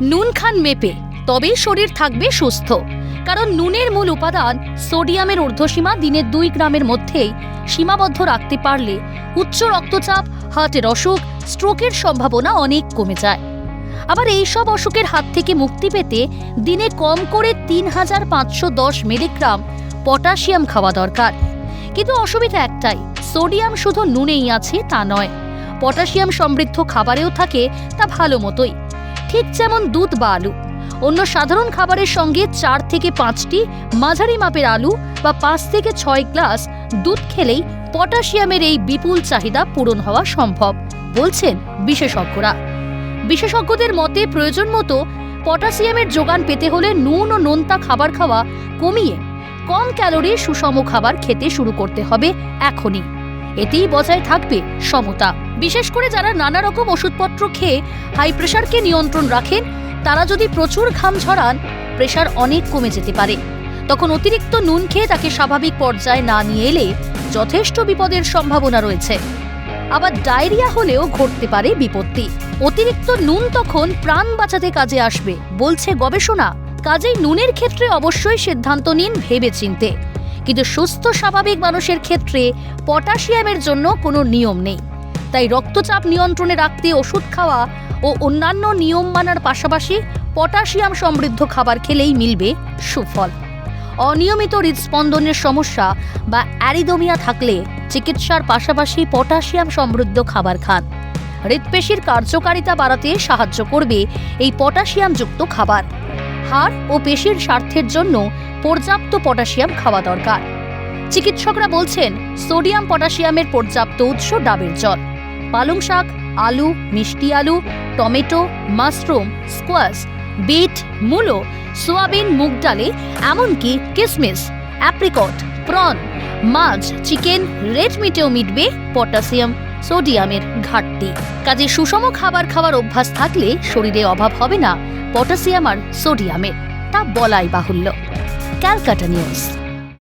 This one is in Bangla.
নুন খান মেপে, তবেই শরীর থাকবে সুস্থ। কারণ নুনের মূল উপাদান সোডিয়ামের ঊর্ধ্বসীমা দিনের দুই গ্রামের মধ্যেই সীমাবদ্ধ রাখতে পারলে উচ্চ রক্তচাপ, হার্টের অসুখ, স্ট্রোকের সম্ভাবনা অনেক কমে যায়। আবার এইসব অসুখের হাত থেকে মুক্তি পেতে দিনে কম করে তিন হাজার পাঁচশো দশ মিলিগ্রাম পটাশিয়াম খাওয়া দরকার। কিন্তু অসুবিধা একটাই, সোডিয়াম শুধু নুনেই আছে তা নয়। পটাশিয়াম সমৃদ্ধ খাবারেও থাকে তা ভালো মতোই। ঠিক যেমন দুধ বা আলু। অন্য সাধারণ খাবারের সঙ্গে চার থেকে পাঁচটি মাঝারি মাপের আলু বা পাঁচ থেকে ছয় গ্লাস দুধ খেলেই পটাশিয়ামের এই বিপুল চাহিদা পূরণ হওয়া সম্ভব, বলছেন বিশেষজ্ঞরা। বিশেষজ্ঞদের মতে প্রয়োজন মতো পটাশিয়ামের যোগান পেতে হলে নুন ও নোনতা খাবার খাওয়া কমিয়ে কম ক্যালোরি সুষম খাবার খেতে শুরু করতে হবে এখনই। এতেই বজায় থাকবে সমতা। বিশেষ করে যারা নানা রকম ওষুধপত্র খেয়ে হাই প্রেশারকে নিয়ন্ত্রণ রাখেন, তারা যদি প্রচুর ঘাম ঝরান প্রেশার অনেক কমে যেতে পারে। তখন অতিরিক্ত নুন খেয়ে তাকে স্বাভাবিক পর্যায়ে না নিয়ে এলে যথেষ্ট বিপদের সম্ভাবনা রয়েছে। আবার ডায়রিয়া হলেও ঘটতে পারে বিপত্তি। অতিরিক্ত নুন তখন প্রাণ বাঁচাতে কাজে আসবে, বলছে গবেষণা। কাজেই নুনের ক্ষেত্রে অবশ্যই সিদ্ধান্ত নিন ভেবে চিনতে কিন্তু সুস্থ, স্বাভাবিক মানুষের ক্ষেত্রে পটাশিয়ামের জন্য কোনো নিয়ম নেই। তাই রক্তচাপ নিয়ন্ত্রণে রাখতে ওষুধ খাওয়া ও অন্যান্য নিয়ম মানার পাশাপাশি পটাশিয়াম সমৃদ্ধ খাবার খেলেই মিলবে সুফল। অনিয়মিত হৃদস্পন্দনের সমস্যা বা অ্যারিদোমিয়া থাকলে চিকিৎসার পাশাপাশি পটাশিয়াম সমৃদ্ধ খাবার খান। হৃদপেশির কার্যকারিতা বাড়াতে সাহায্য করবে এই পটাশিয়ামযুক্ত খাবার। হাড় ও পেশির স্বার্থের জন্য পর্যাপ্ত পটাশিয়াম খাওয়া দরকার। চিকিৎসকরা বলছেন, সোডিয়াম পটাশিয়ামের পর্যাপ্ত উৎস ডাবের জল। পালং শাক, আলু, মিষ্টি আলু, টমেটো, মাশরুম, স্কোয়াশ, বিট, মূলো, সোয়াবিন, মুগ ডালে, এমনকি কিসমিস, অ্যাপ্রিকট, প্রন, মাছ, চিকেন, রেড মিটেও মিটবে পটাশিয়াম, সোডিয়ামের ঘাটতি। কাজে সুষম খাবার খাওয়ার অভ্যাস থাকলে শরীরে অভাব হবে না পটাশিয়াম আর সোডিয়ামের তা বলাই বাহুল্য। Calcutta News.